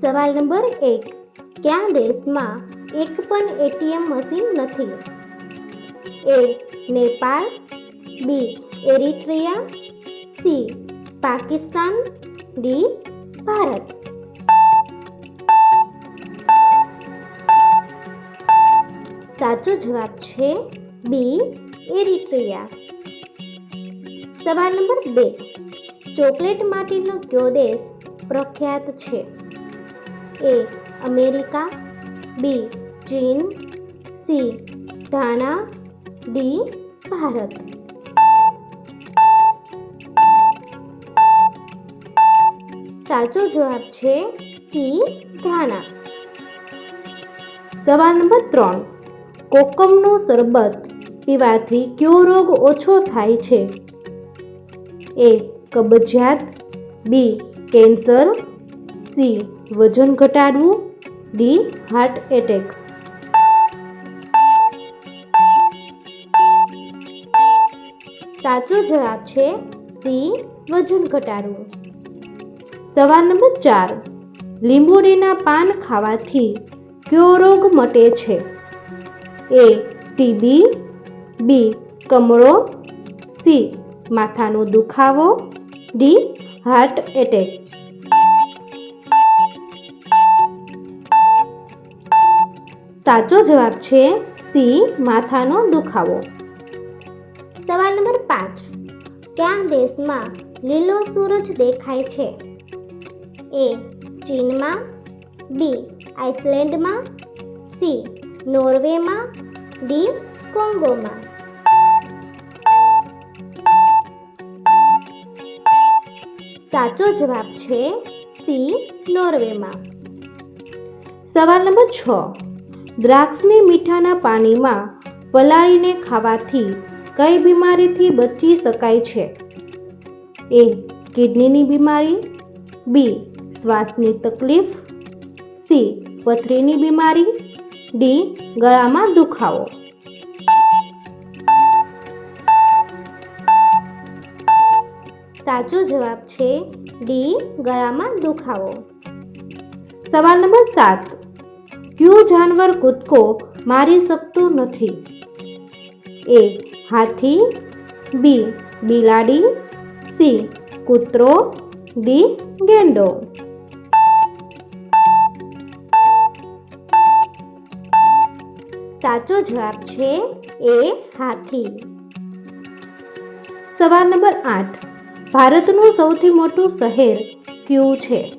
સવાલ નંબર એક. કયા દેશમાં એક પણ એટીએમ મશીન નથી? A. Nepal, B. Eritrea, C. Pakistan, D. Bharat. સાચો જવાબ છે બી. એરિટ્રિયા. સવાલ નંબર બે. ચોકલેટ માટેનો કયો દેશ પ્રખ્યાત છે? એ અમેરિકા બી ચીન સી ઘાના ડી ભારત સાચો જવાબ છે સી ઘાના સવાલ નંબર ત્રણ. કોકમનું શરબત પીવાથી કયો રોગ ઓછો થાય છે? એ કબજિયાત બી કેન્સર સી વજન ઘટાડવું, ડી હાર્ટ એટેક સાચો જવાબ છે સી, વજન ઘટાડવું. સવાલ નંબર ચાર લીંબોડીના પાન ખાવાથી કયો રોગ મટે છે? એ ટીબી બી કમળો, સી, માથાનો દુખાવો, ડી હાર્ટ એટેક સાચો જવાબ છે સી માથાનો દુખાવો. સવાલ નંબર પાંચ. કયા દેશમાં લીલો સૂરજ દેખાય છે? એ ચીનમાં બી આઇસલેન્ડમાં સી નોર્વેમાં ડી કોંગોમાં. સાચો જવાબ છે સી નોર્વેમાં. સવાલ નંબર છ. દ્રાક્ષને મીઠાના પાણીમાં પલાળીને ખાવાથી કઈ બીમારીથી બચી શકાય છે? એ. કિડનીની બીમારી. બી. શ્વાસની તકલીફ. સી. પથરીની બીમારી. ડી. ગળામાં દુખાવો. સાચો જવાબ છે ડી. ગળામાં દુખાવો. સવાલ નંબર સાત. કયું જાનવર કૂદકો, મારી શકતું નથી. એ હાથી, બી બિલાડી, સી કૂતરો, ડી ગેંડો. સાચો જવાબ છે એ હાથી. સવાલ નંબર આઠ. ભારતનું સૌથી મોટું શહેર કયું છે?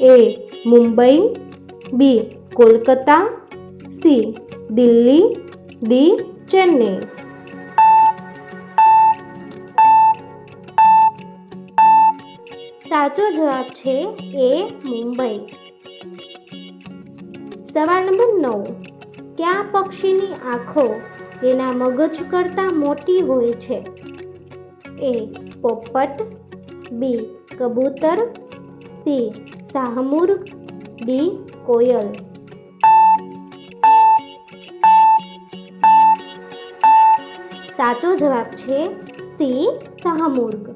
A Mumbai, B Kolkata, C, Delhi, D, Chennai. સાચો જવાબ છે એ મુંબઈ. સવાલ નંબર નવ. કયા પક્ષીની આંખો તેના મગજ કરતાં મોટી હોય છે? એ, પોપટ, બી, કબૂતર, સી શાહમૃગ ડી, કોયલ. સાચો જવાબ છે સી શાહમૃગ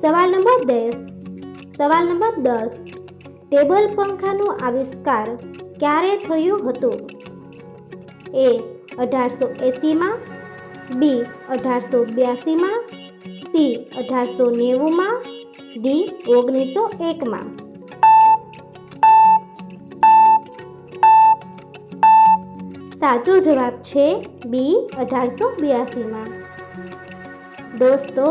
સવાલ નંબર દસ. સવાલ નંબર દસ. ટેબલ પંખાનો આવિષ્કાર ક્યારે થયો હતો? એ, અઢારસો એંસીમાં, બી, અઢારસો બ્યાસીમાં, સી, અઢારસો નેવુંમાં, ડી, ઓગણીસો એકમાં. સાચો જવાબ છે બી અઢારસો બ્યાસીમાં. દોસ્તો,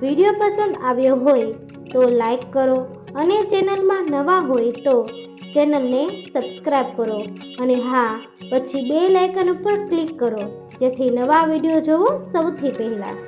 વીડિયો પસંદ આવ્યો હોય તો લાઈક કરો અને ચેનલમાં નવા હોય તો ચેનલને સબસ્ક્રાઈબ કરો અને હા, પછી બે લાઇકન ઉપર ક્લિક કરો જેથી નવા વીડિયો જોવો સૌથી પહેલાં.